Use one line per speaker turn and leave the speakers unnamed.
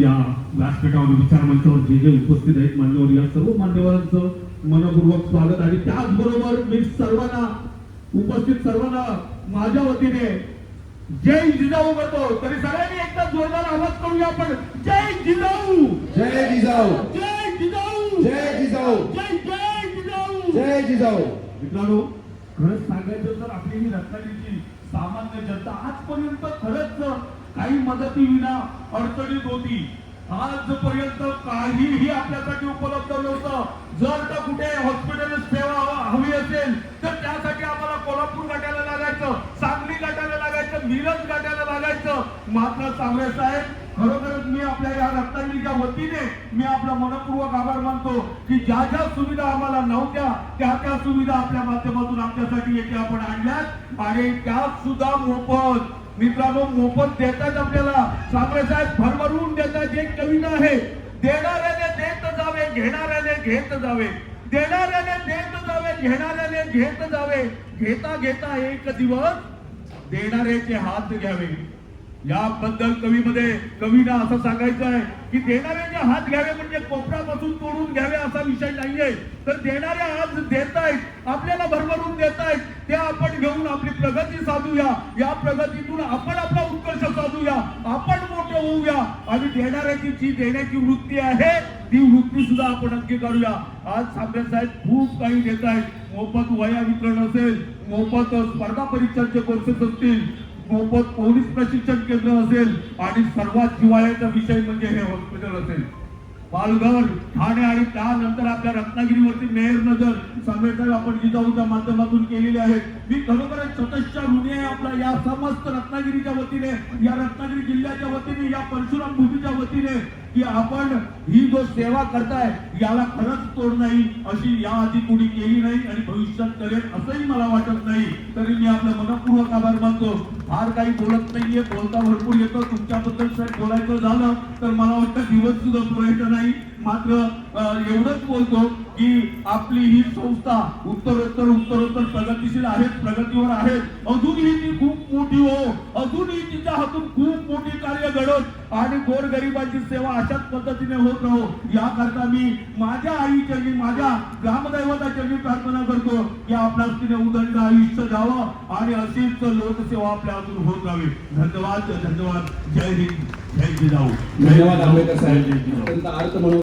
या व्यासपीठावर विचार मंचावर जे जे उपस्थित आहेत मान्यवर या सर्व मान्यवरांचं मनपूर्वक स्वागत आणि त्याचबरोबर मी सर्वांना उपस्थित सर्वांना माझ्या वतीने जय जिजाऊ म्हणतो. तरी सगळ्यांनी एकदा जोरदार आवाज करूया आपण. जय जिजाऊ!
जय जिजाऊ!
जय जिजाऊ!
जय जिजाऊ!
जय जय जिजाऊ!
जय जिजाऊ!
मित्रांनो खरंच सांगायचं तर आपली ही रत्नागिरीची सामान्य जनता आजपर्यंत खरंच काही मदतीविना अडचणीत होती. आजपर्यंत काहीही आपल्यासाठी उपलब्ध नव्हतं. जर का कुठे हॉस्पिटल सेवा हवी असेल तर त्यासाठी आम्हाला कोल्हापूर गाठायला लागायचं सांगली गाठायला लागायचं मिरज गाठायला लागायचं. मात्र सांगळे साहेब खरोखरच मी आपल्या या रत्नागिरीच्या वतीने मी आपला मनपूर्वक आभार मानतो की ज्या ज्या सुविधा आम्हाला नव्हत्या त्या त्या सुविधा आपल्या माध्यमातून आमच्यासाठी येथे आपण आणल्यात आणि त्या सुद्धा मोफत. मित्रांनो मोफत देतात आपल्याला. सांगळे साहेब भरभरून देतात. एक कविता आहे देणाऱ्याने देत जावे घेणाऱ्याने घेत जावे. देणाऱ्याने देत जावे घेणाऱ्याने घेत जावे. घेता घेता एक दिवस देणाऱ्याचे हात घ्यावे. याबद्दल कवीमध्ये कवीला असं सांगायचं आहे की देणाऱ्याचे हात घ्यावे म्हणजे कोपरापासून तोडून घ्यावे असा विषय नाहीये. तर देणारे आज देत आहेत आपल्याला भरभरून देत आहेत ते आपण घेऊन आपली प्रगती साधूया. या प्रगतीतून आपण आपला उत्कर्ष साधूया. आपण मोठे होऊया आणि देणाऱ्याची जी देण्याची वृत्ती आहे ती वृत्ती सुद्धा आपण नक्की करूया आज सामने साहेब खूप काही देत आहेत मोफत वया वितरण असेल मोफत स्पर्धा परीक्षांचे कोर्सेस असतील मोफत पोलीस प्रशिक्षण केंद्र असेल आणि सर्वात जिवाळ्याचा विषय म्हणजे हे हॉस्पिटल असेल. पालघर ठाणे आणि त्यानंतर आपल्या रत्नागिरीवरती मेहर नजर साहेब आपण जिजाऊच्या माध्यमातून केलेले आहेत मी खरोखरच स्वतःच्या ऋणी आहे आपला. या समस्त रत्नागिरीच्या वतीने या रत्नागिरी जिल्ह्याच्या वतीने या परशुराम भूमीच्या वतीने की आपण ही जो सेवा करताय याला खरंच तोड नाही अशी या आधी कोणी केली नाही आणि भविष्यात करेल असंही मला वाटत नाही. तरी मी आपलं मनपूर्वक आभार मानतो. फार काही बोलत नाहीये बोलता भरपूर येतो. तुमच्याबद्दल साहेब बोलायचं झालं तर मला वाटतं दिवस सुद्धा पुरायचं नाही. मात्र अं, एवढंच बोलतो की आपली ही संस्था उत्तरोत्तर उत्तरोत्तर प्रगतीशील आहेत प्रगतीवर आहेत. अजूनही ती खूप मोठी हो. अजूनही तिच्या हातून खूप मोठी कार्य घडत आणि गोरगरिबांची सेवा अशाच पद्धतीने होत राहो. याकरता मी माझ्या आईचरणी माझ्या ग्रामदैवताचरणी प्रार्थना करतो की आपणास तिने उदंड आयुष्य द्यावं आणि अशीच लोकसेवा आपल्या हातून होत राहावी. धन्यवाद धन्यवाद. जय हिंद. जय जिजाऊ.
धन्यवाद आंबेडकर
जय
साहेब